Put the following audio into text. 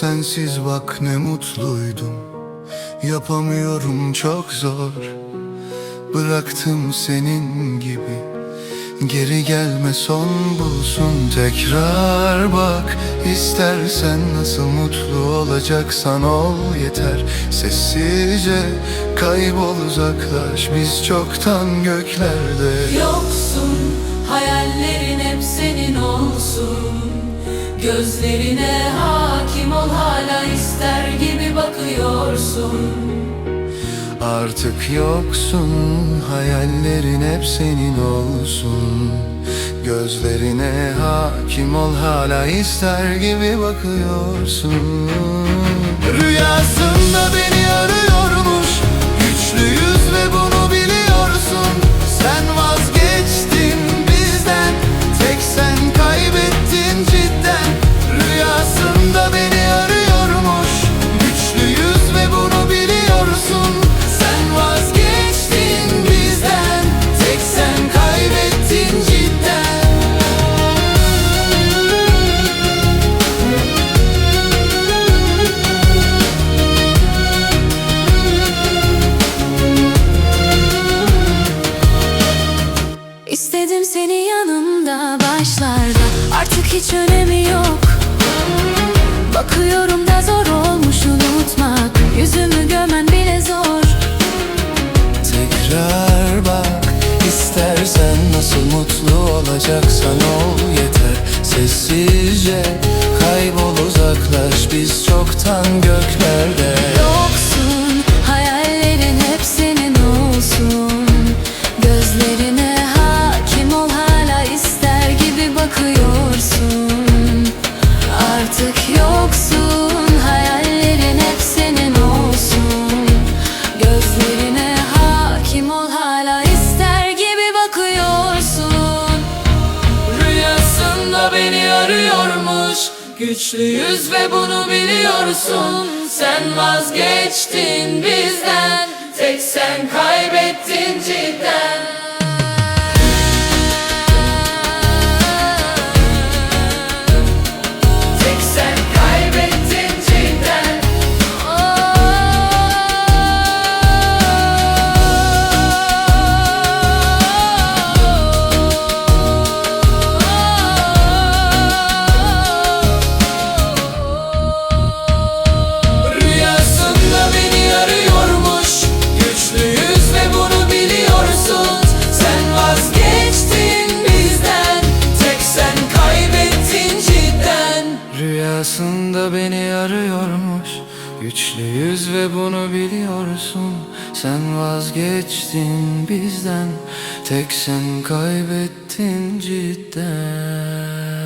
sensiz bak ne mutluydum. Yapamıyorum çok zor. Bıraktım senin gibi. Geri gelme son bulsun. Tekrar bak. İstersen nasıl mutlu olacaksan ol yeter. Sessizce kaybol uzaklaş. Biz çoktan göklerde. Yoksun. Hayallerin hep senin olsun. Gözlerine ister gibi bakıyorsun Artık yoksun hayallerin hep senin olsun. Gözlerine hakim ol hala ister gibi bakıyorsun. Rüyasında beni arıyormuş seni yanımda başlarda. Artık hiç önemi yok. Bakıyorum da zor olmuş unutmak. Yüzümü gömen bile zor. Tekrar bak istersen nasıl mutlu olacaksan ol yeter. Sessizce kaybol uzaklaş. Biz çoktan göklerde Artık yoksun hayallerin hep senin olsun. Gözlerine hakim ol hala ister gibi bakıyorsun. Rüyasında beni arıyormuş Güçlüyüz ve bunu biliyorsun. Sen vazgeçtin bizden arıyormuş Güçlüyüz ve bunu biliyorsun. Sen vazgeçtin bizden. Tek sen kaybettin cidden